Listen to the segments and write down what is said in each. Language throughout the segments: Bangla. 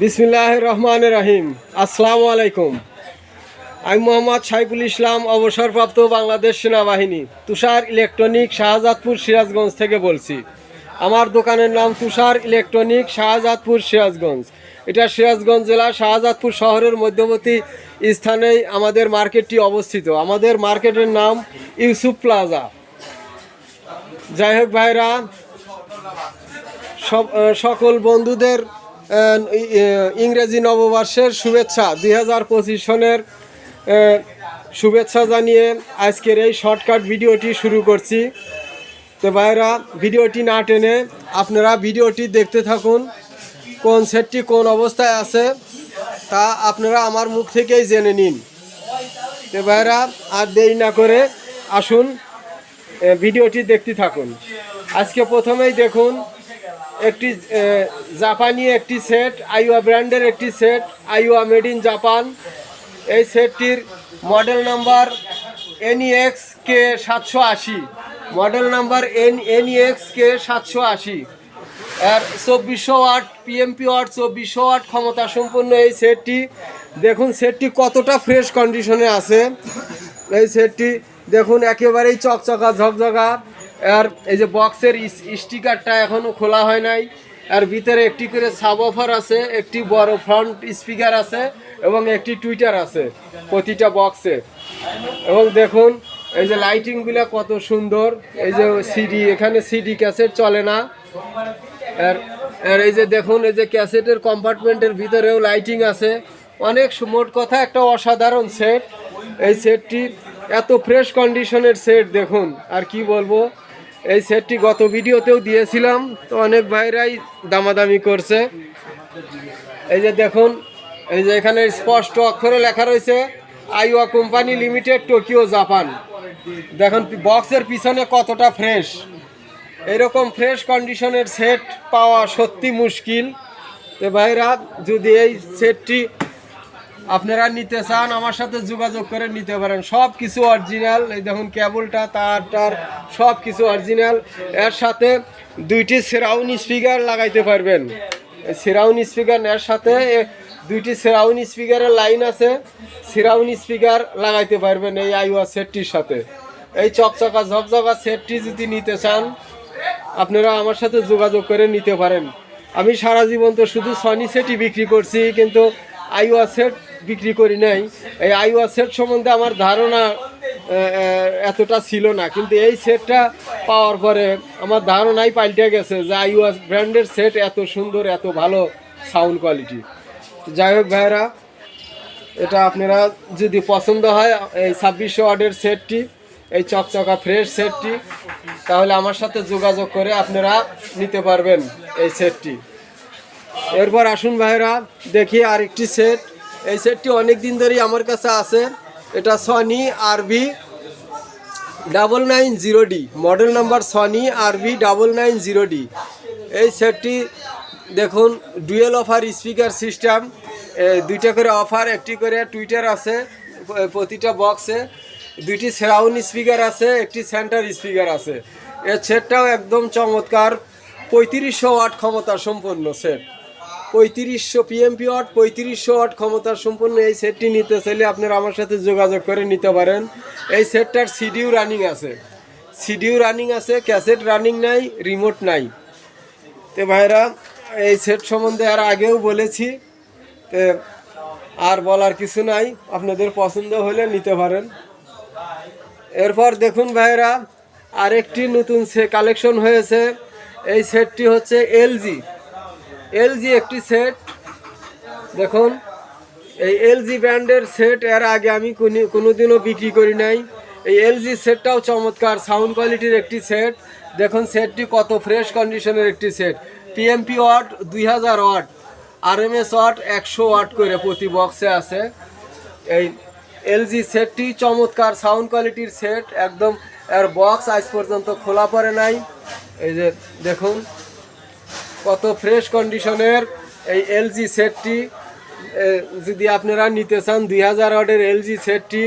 বিসমিল্লাহ রহমান রাহিম। আসসালামু আলাইকুম। আমি মোহাম্মদ সাইফুল ইসলাম, অবসরপ্রাপ্ত বাংলাদেশ সেনাবাহিনী, তুষার ইলেকট্রনিক শাহজাদপুর সিরাজগঞ্জ থেকে বলছি। আমার দোকানের নাম তুষার ইলেকট্রনিক শাহজাদপুর সিরাজগঞ্জ। এটা সিরাজগঞ্জ জেলা শাহজাদপুর শহরের মধ্যবর্তী স্থানেই আমাদের মার্কেটটি অবস্থিত। আমাদের মার্কেটের নাম ইউসুফ প্লাজা। যাই হোক ভাইরা, সব সকল বন্ধুদের ইংরেজি নববর্ষের শুভেচ্ছা। দুই হাজার পঁচিশ সনের শুভেচ্ছা জানিয়ে আজকের এই শর্টকাট ভিডিওটি শুরু করছি। তো ভাইরা, ভিডিওটি না টেনে আপনারা ভিডিওটি দেখতে থাকুন, কোন সেটটি কোন অবস্থায় আছে তা আপনারা আমার মুখ থেকেই জেনে নিন। তো ভাইরা, আর দেরি না করে আসুন ভিডিওটি দেখতে থাকুন। আজকে প্রথমেই দেখুন একটি জাপানি একটি সেট, আইওয়া ব্র্যান্ডের একটি set, Aiwa made in Japan. এই সেটটির model number N NEX K সাতশো আশি। Model number N N NEX K সাতশো আশি। আর চব্বিশশো ওয়াট, পিএমপি ওয়াট, চব্বিশশো ওয়াট ক্ষমতা সম্পন্ন এই সেটটি। দেখুন, সেটটি কতটা ফ্রেশ কন্ডিশনে আছে। এই সেটটি দেখুন, একেবারেই চকচকা, ঝকঝকা। আর এই যে বক্সের স্টিকারটা এখনও খোলা হয় নাই। আর ভিতরে একটি করে সাব অফার আছে, একটি বড় ফ্রন্ট স্পিকার আছে এবং একটি টুইটার আছে প্রতিটা বক্সে এবং দেখুন, এই যে লাইটিংগুলো কত সুন্দর। এই যে সিডি এখানে সিডি ক্যাসেট চলে না। আর আর এই যে দেখুন, এই যে ক্যাসেটের কম্পার্টমেন্টের ভিতরেও লাইটিং আছে। অনেক মোট কথা একটা অসাধারণ সেট এই সেটটি এত ফ্রেশ কন্ডিশনের সেট দেখুন। আর কি বলব? এই সেটটি গত ভিডিওতেও দিয়েছিলাম। তো অনেক ভাইরাই দামাদামি করছে। এই যে দেখুন, এই যে এখানে স্পষ্ট অক্ষরে লেখা রয়েছে, Aiwa company limited, Tokyo, Japan. দেখুন, বক্সের পিছনে কতটা ফ্রেশ। এরকম ফ্রেশ কন্ডিশনের সেট পাওয়া সত্যি মুশকিল। তো ভাইরা, যদি এই সেটটি আপনারা নিতে চান, আমার সাথে যোগাযোগ করে নিতে পারেন। সব কিছু অরিজিনাল এই দেখুন কেবলটা, তার টার সব কিছু অরিজিনাল এর সাথে দুইটি সেরাউন স্পিকার লাগাইতে পারবেন। সেরাউন স্পিকার এর সাথে দুইটি সেরাউন স্পিকারের লাইন আছে। সেরাউন স্পিকার লাগাইতে পারবেন এই আইওয়া সেটটির সাথে। এই চকচকা, ঝকঝকা সেটটি যদি নিতে চান, আপনারা আমার সাথে যোগাযোগ করে নিতে পারেন। আমি সারা জীবন তো শুধু সনি সেটই বিক্রি করছি, কিন্তু আইওয়া সেট বিক্রি করি নাই। এই আইওয়া সেট সম্বন্ধে আমার ধারণা এতটা ছিল না। কিন্তু এই সেটটা পাওয়ার পরে আমার ধারণাই পাল্টে গেছে যে আইওয়া ব্র্যান্ডের সেট এত সুন্দর, এত ভালো সাউন্ড কোয়ালিটি যাই হোক ভাইরা এটা আপনারা যদি পছন্দ হয়, এই ছাব্বিশশো ওয়ার্ডের সেটটি এই চকচকা ফ্রেশ সেটটি তাহলে আমার সাথে যোগাযোগ করে আপনারা নিতে পারবেন এই সেটটি এরপর আসুন ভাইরা দেখি আরেকটি সেট এই সেটটি অনেক দিন ধরেই আমার কাছে আছে। এটা Sony RB double nine zero D model number Sony RB double nine zero D এই সেটটি দেখুন ডুয়েল অফার স্পিকার সিস্টেম দুইটা করে অফার একটি করে টুইটার আছে প্রতিটা বক্সে দুইটি সাউন্ড স্পিকার আছে, একটি সেন্টার স্পিকার আছে। এর সেটটাও একদম চমৎকার, পঁয়ত্রিশশো ওয়াট ক্ষমতা সম্পন্ন সেট পঁয়ত্রিশশো পিএমপি ওয়াট, পঁয়ত্রিশশো ওয়াট ক্ষমতার সম্পন্ন এই সেটটি নিতে চাইলে আপনারা আমার সাথে যোগাযোগ করে নিতে পারেন। এই সেটটার সিডিও রানিং আছে। সিডিও রানিং আছে ক্যাসেট রানিং নাই রিমোট নাই। তো ভাইরা, এই সেট সম্বন্ধে আর আগেও বলেছি। তো আর বলার কিছু নাই, আপনাদের পছন্দ হলে নিতে পারেন। এরপর দেখুন ভাইরা, আরেকটি নতুন সে কালেকশন হয়েছে। এই সেটটি হচ্ছে এলজি এলজি একটি সেট। দেখুন, এই এলজি ব্র্যান্ডের সেট এর আগে আমি কোনি- কোনোদিনও বিক্রি করি নাই। এই এল এলজি সেটটাও চমৎকার, সাউন্ড কোয়ালিটির একটি সেট। দেখুন, সেটটি কত ফ্রেশ কন্ডিশনের একটি সেট। পিএমপি ওয়াট দুই হাজার watt R M S watt একশো ওয়াট করে প্রতি বক্সে আছে। এই এলজি সেটটি চমৎকার, সাউন্ড কোয়ালিটির সেট, একদম এর বক্স আজ পর্যন্ত খোলা পড়ে নাই। এই যে দেখুন কত ফ্রেশ কন্ডিশনের এই এলজি সেটটি যদি আপনারা নিতে চান দুই হাজার ওয়াটের এলজি সেটটি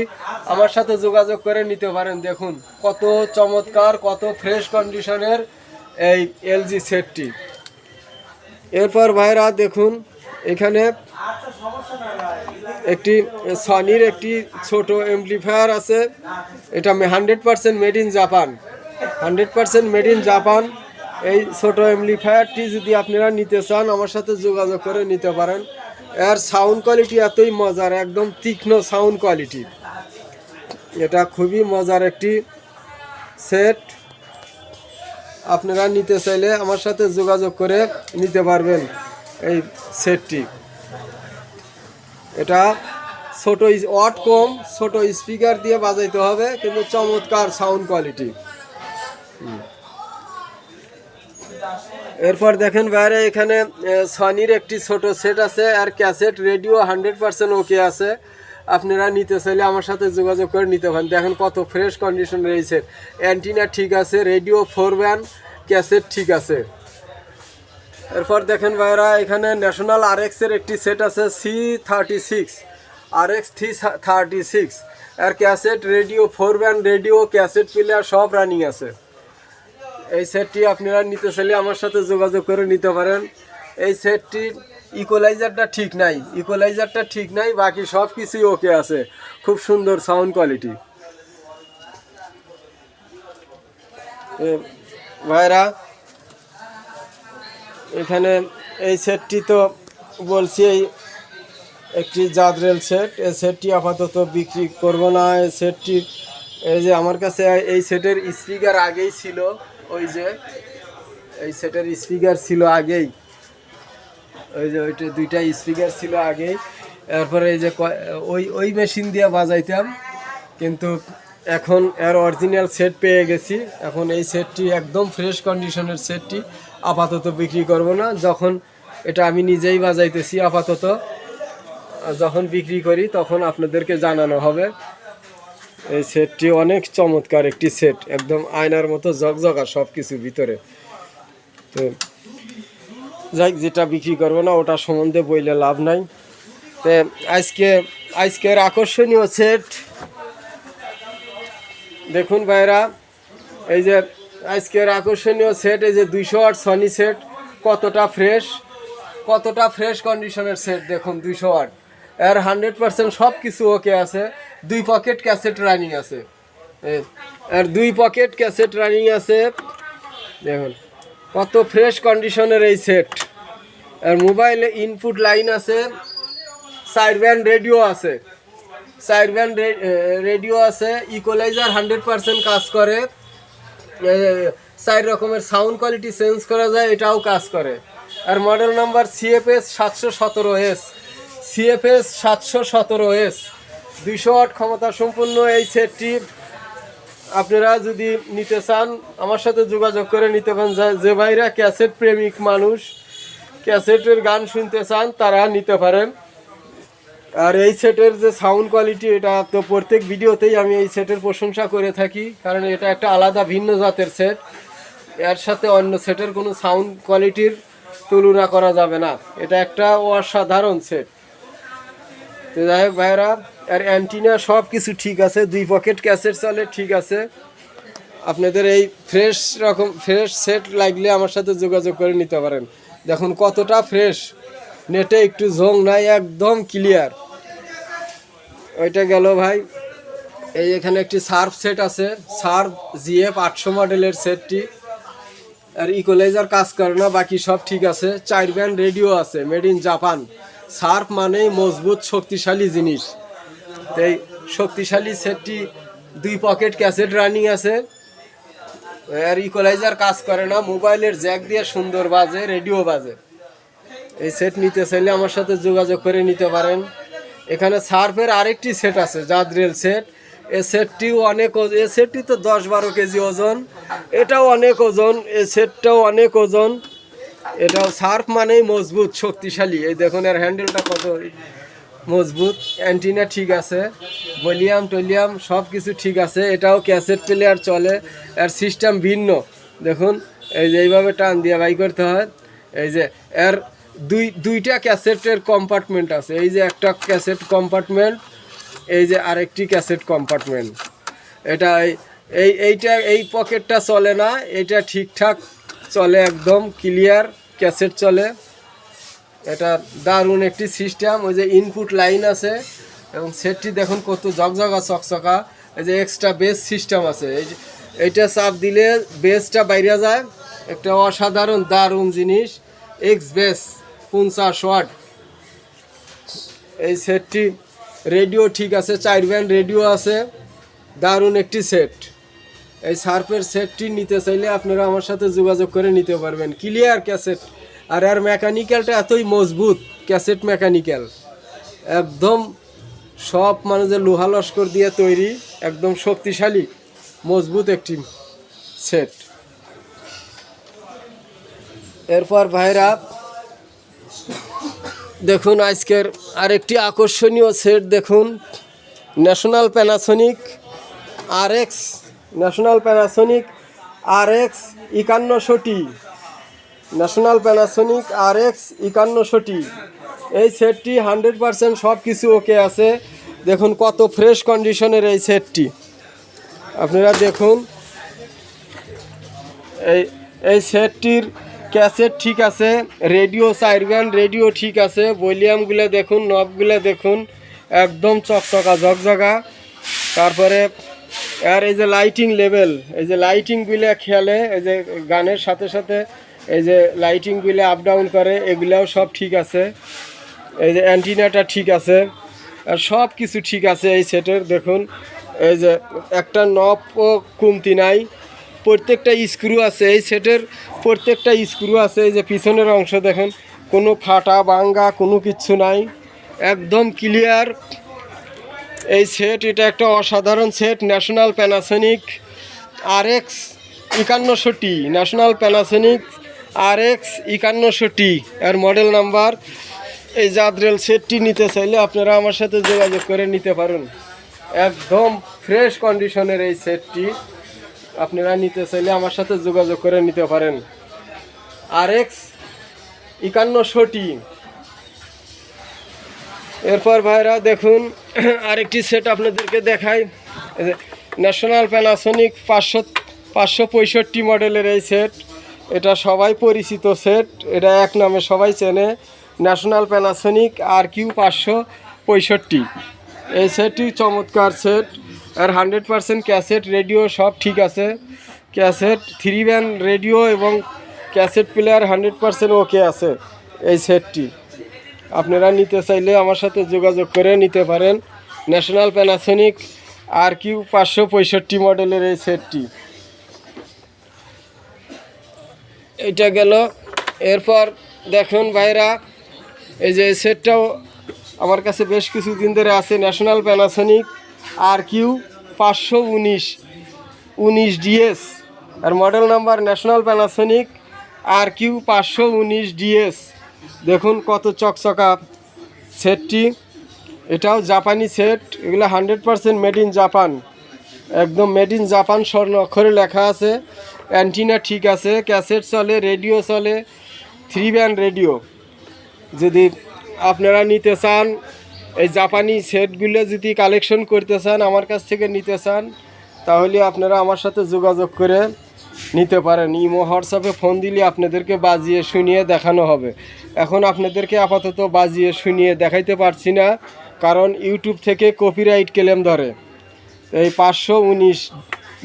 আমার সাথে যোগাযোগ করে নিতে পারেন। দেখুন, কত চমৎকার, কত ফ্রেশ কন্ডিশনের এই এলজি সেটটি এরপর ভাইরা দেখুন, এখানে একটি সনির একটি ছোট এমপ্লিফায়ার আছে। এটা hundred percent made in Japan hundred percent made in Japan এই ছোট এমপ্লিফায়ারটি যদি আপনারা নিতে চান, আমার সাথে যোগাযোগ করে নিতে পারেন। এর সাউন্ড কোয়ালিটি এতই মজার, একদম তীক্ষ্ণ সাউন্ড কোয়ালিটি এটা খুবই মজার একটি সেট আপনারা নিতে চাইলে আমার সাথে যোগাযোগ করে নিতে পারবেন এই সেটটি এটা ছোট ওয়াট কম, ছোট স্পিকার দিয়ে বাজাইতে হবে, কিন্তু চমৎকার সাউন্ড কোয়ালিটি এরপর দেখেন বাইরে এখানে সনির একটি ছোট সেট আছে, আর cassette radio hundred percent okay আছে। আপনারা নিতে চাইলে আমার সাথে যোগাযোগ করে নিতে পারেন। দেখেন কত ফ্রেশ কন্ডিশন রয়েছে অ্যান্টিনা ঠিক আছে, রেডিও ফোর ব্যান ক্যাসেট ঠিক আছে। এরপর দেখেন ভাইরা এখানে ন্যাশনাল আরএক্স এর একটি সেট আছে C thirty six R X three thirty six আর cassette radio four band radio, cassette player সব রানিং আছে। এই সেটটি আপনারা নিতে চাইলে আমার সাথে যোগাযোগ করে নিতে পারেন। এই সেটটির ইকোলাইজারটা ঠিক নাই। ইকোলাইজারটা ঠিক নাই, বাকি সব কিছুই ওকে আছে। খুব সুন্দর সাউন্ড কোয়ালিটি ভাইরা, এখানে এই সেটটি তো বলছি, এই একটি জাদরেল সেট এই সেটটি আপাতত বিক্রি করব না। এই সেটটি এই যে আমার কাছে এই সেটের স্পিকার আগেই ছিল। ওই যে, এই সেটের স্পিকার ছিল আগেই। ওই যে ওইটা দুইটা স্পিকার ছিল আগেই। এরপরে এই যে ওই ওই মেশিন দিয়ে বাজাইতাম। কিন্তু এখন এর অরিজিনাল সেট পেয়ে গেছি। এখন এই সেটটি একদম ফ্রেশ কন্ডিশনের সেটটি। আপাতত বিক্রি করব না। যখন এটা আমি নিজেই বাজাইতেছি আপাতত। যখন বিক্রি করি, তখন আপনাদেরকে জানানো হবে। এই সেটটি অনেক চমৎকার একটি সেট, একদম আয়নার মতো জগজগা সব কিছু ভিতরে। তো যাই, যেটা বিক্রি করব না, ওটা সম্বন্ধে বইলে লাভ নাই। তো আজকে, আজকের আকর্ষণীয় সেট। দেখুন ভাইরা, এই যে আজকের আকর্ষণীয় সেট, এই যে দুইশো আট সনি সেট, কতটা ফ্রেশ কতটা ফ্রেশ কন্ডিশনের সেট দেখুন দুইশো আট। এর হান্ড্রেড পার্সেন্ট সব কিছু ওকে আছে। দুই পকেট ক্যাসেট রানিং আছে। আর দুই পকেট ক্যাসেট রানিং আছে। দেখুন, কত ফ্রেশ কন্ডিশনের এই সেট। আর মোবাইলে ইনপুট লাইন আছে সাইড ব্যান্ড রেডিও আছে। সাইড ব্যান্ড রেডিও আছে, ইকোলাইজার হান্ড্রেড পার্সেন্ট কাজ করে। চার রকমের সাউন্ড কোয়ালিটি চেঞ্জ করা যায়, এটাও কাজ করে। আর মডেল নাম্বার সিএফএস সাতশো সতেরো এস। সিএফএস সাতশো সতেরো এস। দুইশো আট ক্ষমতা সম্পূর্ণ এই সেটটি। আপনারা যদি নিতে চান, আমার সাথে যোগাযোগ করে নিতে পারেন। যা- ভাইরা ক্যাসেট প্রেমিক মানুষ, ক্যাসেটের গান শুনতে চান, তারা নিতে পারেন। আর এই সেটের যে সাউন্ড কোয়ালিটি, এটা তো প্রত্যেক ভিডিওতেই আমি এই সেটের প্রশংসা করে থাকি, কারণ এটা একটা আলাদা ভিন্ন জাতের সেট। এর সাথে অন্য সেটের কোনো সাউন্ড কোয়ালিটির তুলনা করা যাবে না। এটা একটা অসাধারণ সেট। তো যাই হোক ভাইরা, আর অ্যান্টিনা সব কিছু ঠিক আছে, দুই পকেট ক্যাসেট চলে, ঠিক আছে। আপনাদের এই ফ্রেশ রকম ফ্রেশ সেট লাগলে আমার সাথে যোগাযোগ করে নিতে পারেন। দেখুন কতটা ফ্রেশ নেটে একটু জং নাই, একদম ক্লিয়ার ওইটা গেল ভাই, এই এখানে একটি সার্ফ সেট আছে সার্ফ জিএফ আটশো মডেলের সেটটি আর ইকোলাইজার কাজ করে না, বাকি সব ঠিক আছে। চার ব্যান্ড রেডিও আছে মেড ইন জাপান সার্ফ মানেই মজবুত, শক্তিশালী জিনিস। এই শক্তিশালী সেটটি দুই পকেট ক্যাসেট রানিং আছে। আর ইকোলাইজার কাজ করে না, মোবাইলের জ্যাক দিয়ে সুন্দর বাজে রেডিও বাজে। এই সেট নিতে চাইলে আমার সাথে যোগাযোগ করে নিতে পারেন। এখানে সার্ফের আরেকটি সেট আছে, জাদরেল সেট। এ সেটটিও অনেক এ সেটটি তো দশ বারো কেজি ওজন। এটাও অনেক ওজন, এ সেটটাও অনেক ওজন। এটাও সার্ফ মানেই মজবুত, শক্তিশালী। এই দেখুন, এর হ্যান্ডেলটা কত মজবুত। অ্যান্টিনা ঠিক আছে। ভলিউম টলিয়াম সব কিছু ঠিক আছে। এটাও ক্যাসেট প্লেয়ার চলে। এর সিস্টেম ভিন্ন। দেখুন, এই যে এইভাবে টান দিয়ে বাই করতে হয়। এই যে, এর দুই, দুইটা ক্যাসেটের কম্পার্টমেন্ট আছে। এই যে একটা ক্যাসেট কম্পার্টমেন্ট এই যে আরেকটি ক্যাসেট কম্পার্টমেন্ট এটা এই এইটা, এই পকেটটা চলে না। এটা ঠিকঠাক চলে একদম ক্লিয়ার ক্যাসেট চলে। এটা দারুণ একটি সিস্টেম। ওই যে ইনপুট লাইন আছে এবং সেটটি দেখুন কত জগজগা চকচকা এই যে এক্সট্রা বেস সিস্টেম আছে। এই যে এইটা চাপ দিলে বেসটা বাইরে যায়। একটা অসাধারণ দারুণ জিনিস। এক্স বেস পঞ্চাশ ওয়াট। এই সেটটি রেডিও ঠিক আছে, চার ব্যান্ড রেডিও আছে। দারুণ একটি সেট এই সার্ফের সেটটি নিতে চাইলে আপনারা আমার সাথে যোগাযোগ করে নিতে পারবেন। ক্লিয়ার ক্যাসেট আর আর মেকানিক্যালটা এতই মজবুত ক্যাসেট মেকানিক্যাল একদম সব মানে লোহা লস্কর দিয়ে তৈরি, একদম শক্তিশালী, মজবুত একটি সেট এরপর ভাইরা, দেখুন আজকের আরেকটি আকর্ষণীয় সেট দেখুন। National Panasonic R X National Panasonic R X একান্নশোটি। National Panasonic R X একান্নশোটি। এই সেটটি হান্ড্রেড পারসেন্ট সব কিছু ওকে আছে। দেখুন কত ফ্রেশ কন্ডিশনের এই সেটটি। আপনারা দেখুন। এই এই সেটটির ক্যাসেট ঠিক আছে, রেডিও সাইরব্যান রেডিও ঠিক আছে, ভলিউমগুলো দেখুন, নবগুলো দেখুন, একদম চকচকা, ঝকঝকা। তারপরে আর এই যে লাইটিং লেভেল এই যে লাইটিংগুলো খেয়ালে, এই যে গানের সাথে সাথে এই যে লাইটিংগুলো আপ ডাউন করে, এগুলাও সব ঠিক আছে। এই যে অ্যান্টিনাটা ঠিক আছে। আর সব কিছু ঠিক আছে এই সেটের দেখুন। এই যে একটা নবও কমতি নাই। প্রত্যেকটা স্ক্রু আছে এই সেটের প্রত্যেকটা স্ক্রু আছে এই যে পিছনের অংশ দেখেন। কোনো ফাটা বাঙ্গা কোনো কিছু নাই। একদম ক্লিয়ার এই সেট এটা একটা অসাধারণ set National Panasonic R X একান্নশোটি National Panasonic R X একান্নশোটি এর মডেল নাম্বার এই জাদ্রেল সেটটি নিতে চাইলে আপনারা আমার সাথে যোগাযোগ করে নিতে পারেন। একদম ফ্রেশ কন্ডিশনের এই সেটটি আপনারা নিতে চাইলে আমার সাথে যোগাযোগ করে নিতে পারেন। আর এক্স একান্নশোটি এরপর ভাইরা দেখুন, আরেকটি সেট আপনাদেরকে দেখাই। ন্যাশনাল প্যানাসনিক পাঁচশো পাঁচশো পঁয়ষট্টি মডেলের এই সেট এটা সবাই পরিচিত সেট এটা এক নামে সবাই চেনে। ন্যাশনাল প্যানাসনিক আর কিউ পাঁচশো পঁয়ষট্টি। এই সেটটি চমৎকার সেট আর হান্ড্রেড পারসেন্ট ক্যাসেট রেডিও সব ঠিক আছে। ক্যাসেট থ্রি ব্যান রেডিও এবং cassette player hundred percent okay আছে এই সেটটি আপনারা নিতে চাইলে আমার সাথে যোগাযোগ করে নিতে পারেন। ন্যাশনাল প্যানাসনিক আর কিউ পাঁচশো পঁয়ষট্টি মডেলের এই সেটটি। এটা গেল। এরপর দেখুন ভাইরা, এই যে সেটটাও আমার কাছে বেশ কিছুদিন ধরে আছে। ন্যাশনাল প্যানাসনিক আর কিউ পাঁচশো উনিশ উনিশ ডিএস আর model number National Panasonic R Q পাঁচশো উনিশ ডিএস দেখুন কত চকচকা সেটটি। এটাও জাপানি সেট, এগুলো hundred percent made in Japan একদম মেড ইন জাপান স্বর্ণ অক্ষরে লেখা আছে। অ্যান্টিনা ঠিক আছে, ক্যাসেট চলে, রেডিও চলে থ্রি ব্যান্ড রেডিও। যদি আপনারা নিতে চান, এই জাপানি সেটগুলো যদি কালেকশন করতে চান, আমার কাছ থেকে নিতে চান, তাহলে আপনারা আমার সাথে যোগাযোগ করে নিতে পারেন। ইমো, হোয়াটসঅ্যাপে ফোন দিলে আপনাদেরকে বাজিয়ে শুনিয়ে দেখানো হবে। এখন আপনাদেরকে আপাতত বাজিয়ে শুনিয়ে দেখাইতে পারছি না, কারণ ইউটিউব থেকে কপিরাইট ক্লেম ধরে। এই পাঁচশো উনিশ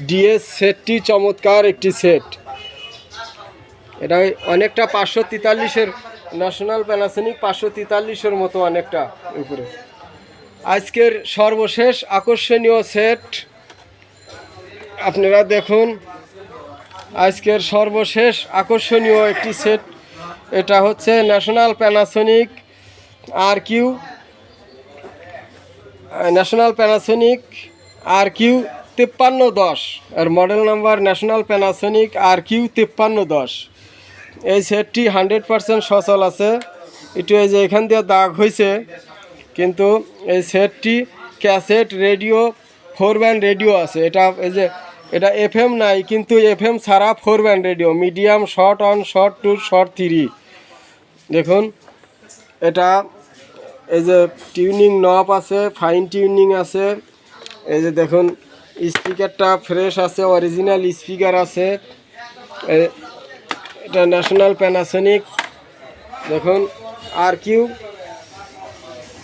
ডিএস সেটটি চমৎকার একটি সেট এটা অনেকটা পাঁচশো তেতাল্লিশের ন্যাশনাল প্যানাসনিক পাঁচশো তেতাল্লিশের মতো অনেকটা উপরে। আজকের সর্বশেষ আকর্ষণীয় সেট আপনারা দেখুন। আজকের সর্বশেষ আকর্ষণীয় একটি সেট। এটা হচ্ছে National Panasonic R Q National Panasonic R Q তিপ্পান্ন দশ। আর model number National Panasonic R Q তিপ্পান্ন দশ। এই সেটটি হান্ড্রেড পারসেন্ট সচল আছে। একটু এই যে এখান দিয়ে দাগ হয়েছে কিন্তু এই সেটটি cassette radio, four band radio আছে। এটা এই যে এটা এফএম নাই, কিন্তু এফএম ছাড়া four band radio medium short one short two short three দেখুন, এটা এই যে টিউনিং নব আছে ফাইন টিউনিং আছে, এই যে দেখুন স্পিকারটা ফ্রেশ আছে অরিজিনাল স্পিকার আছে এটা ন্যাশনাল প্যানাসনিক দেখুন আর কিউ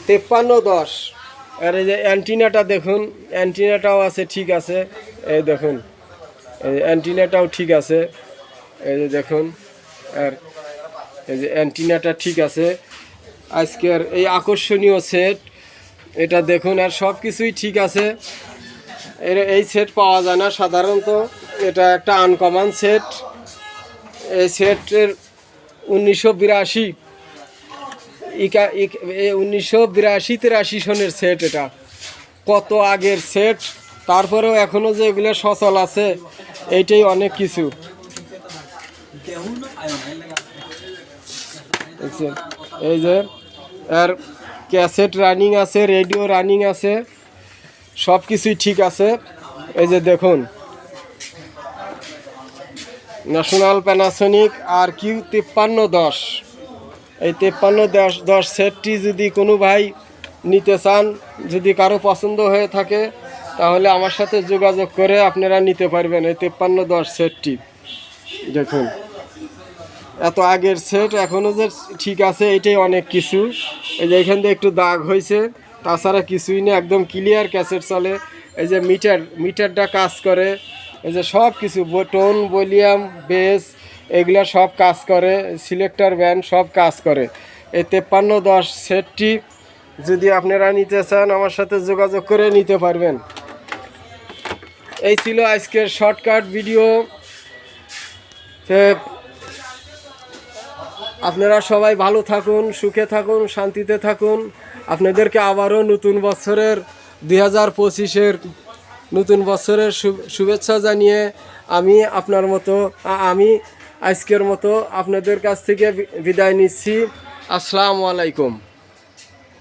তেপ্পান্ন দশ। আর এই যে অ্যান্টিনাটা দেখুন অ্যান্টিনাটাও আছে, ঠিক আছে। এই দেখুন, এই অ্যান্টিনাটাও ঠিক আছে। এই যে দেখুন, আর এই যে অ্যান্টিনাটা ঠিক আছে। আজকের এই আকর্ষণীয় সেট এটা দেখুন, আর সব কিছুই ঠিক আছে। এর, এই সেট পাওয়া যায় না সাধারণত। এটা একটা আনকমন সেট এই সেটের উনিশশো বিরাশি, ইকা উনিশশো বিরাশি তিরাশি সনের সেট এটা। কত আগের সেট তারপরেও এখনও যে এগুলো সচল আছে, এইটাই অনেক কিছু। এই যে, আর ক্যাসেট রানিং আছে, রেডিও রানিং আছে সব কিছুই ঠিক আছে। এই যে দেখুন, ন্যাশনাল প্যানাসনিক আর কিউ তিপ্পান্ন দশ। এই তেপ্পান্ন দশ দশ সেটটি যদি কোনো ভাই নিতে চান, যদি কারও পছন্দ হয়ে থাকে তাহলে আমার সাথে যোগাযোগ করে আপনারা নিতে পারবেন এই তেপ্পান্ন দশ সেটটি। দেখুন। এত আগের সেট এখনও যে ঠিক আছে, এটাই অনেক কিছু। এই যে এখান দিয়ে একটু দাগ হয়েছে, তাছাড়া কিছুই না একদম ক্লিয়ার ক্যাসেট চলে। এই যে মিটার, মিটারটা কাজ করে। এই যে সব কিছু টোন ভলিউম, বেস, এগুলা সব কাজ করে, সিলেক্টর ব্যান্ড সব কাজ করে। এই তেপ্পান্ন দশ সেটটি যদি আপনারা নিতে চান, আমার সাথে যোগাযোগ করে নিতে পারবেন। এই ছিল আজকের শর্টকাট ভিডিও। আপনারা সবাই ভালো থাকুন, সুখে থাকুন, শান্তিতে থাকুন। আপনাদেরকে আবারও নতুন বছরের দুই হাজার পঁচিশের নতুন বছরের শুভেচ্ছা জানিয়ে আমি আপনার মতো আমি আজকের মতো আপনাদের কাছ থেকে বিদায় নিচ্ছি। আসসালামু আলাইকুম।